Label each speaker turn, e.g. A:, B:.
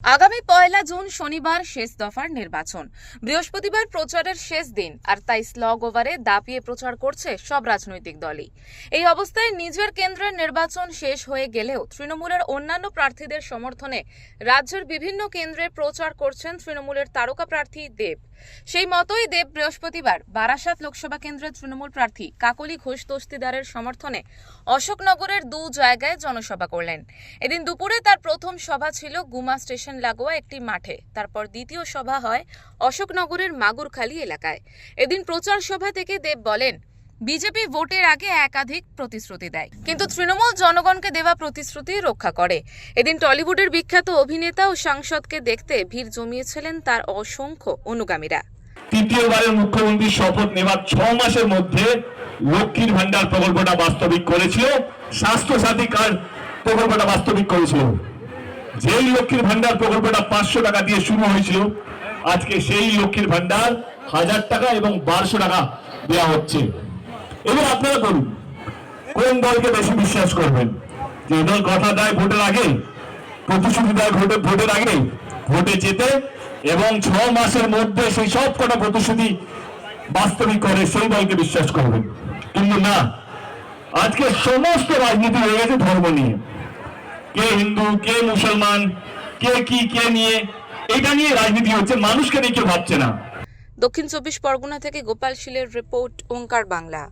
A: আগামী পয়লা জুন শনিবার শেষ দফার নির্বাচন। বৃহস্পতিবার প্রচারের শেষ দিন, আর তাই স্লগ ওভারে দাপিয়ে প্রচার করছে সব রাজনৈতিক দলই। এই অবস্থায় নিজের কেন্দ্রের নির্বাচন শেষ হয়ে গেলেও তৃণমূলের অন্যান্য প্রার্থীদের সমর্থনে রাজ্যের বিভিন্ন কেন্দ্রে প্রচার করছেন তৃণমূলের তারকা প্রার্থী দেব। সেই মতোই দেব বৃহস্পতিবার বারাসাত লোকসভা কেন্দ্রের তৃণমূল প্রার্থী কাকলি ঘোষ দস্তিদারের সমর্থনে অশোকনগরের দু জায়গায় জনসভা করলেন। এদিন দুপুরে তার প্রথম সভা ছিল গুমা স্টেশন লাগোয়া একটি মাঠে। তারপর দ্বিতীয় সভা হয় অশোকনগরের মাগুরখালী এলাকায়। এদিন প্রচার সভা থেকে দেব বলেন বিজেপি ভোটের আগে একাধিক প্রতিশ্রুতি দেয়, কিন্তু তৃণমূল জনগণকে দেওয়া প্রতিশ্রুতি রক্ষা করে। এদিন টলিউডের বিখ্যাত অভিনেতা ও সাংসদকে দেখতে ভিড় জমিয়েছিলেন তার অসংখ্য অনুগামীরা।
B: তৃতীয়বারের মুখ্যমন্ত্রী শপথ নেওয়ার ছ মাসের মধ্যে লক্ষ্মীর ভান্ডার প্রকল্পটা বাস্তবিক করেছিল স্বাস্থ্য সাথী কার্ড প্রকল্পটা বাস্তবিক করেছিল। যেই লক্ষ্মীর ভান্ডার প্রকল্পটা পাঁচশো টাকা দিয়ে শুরু হয়েছিল, আজকে সেই লক্ষ্মীর ভান্ডার হাজার টাকা এবং বারোশো টাকা দেওয়া হচ্ছে। এবার আপনারা বলুন, কোন দলকে বেশি বিশ্বাস করবেন? যে দল কথা দেয় ভোটের আগে, প্রতিশ্রুতি দেয় ভোটে, ভোটের আগে ভোটে যেতে এবং ছ মাসের মধ্যে সেই সব কটা প্রতিশ্রুতি বাস্তবিক করে সেই দলকে বিশ্বাস করবেন। কিন্তু না, আজকে সমস্ত রাজনীতি হয়ে গেছে ধর্ম নিয়ে। কে হিন্দু, কে মুসলমান, কে কি, কে নিয়ে, এটা নিয়ে রাজনীতি হচ্ছে, মানুষকে নিয়ে কেউ ভাবছে না।
A: দক্ষিণ চব্বিশ পরগনা থেকে গোপাল শীলের রিপোর্ট, ওঙ্কার বাংলা।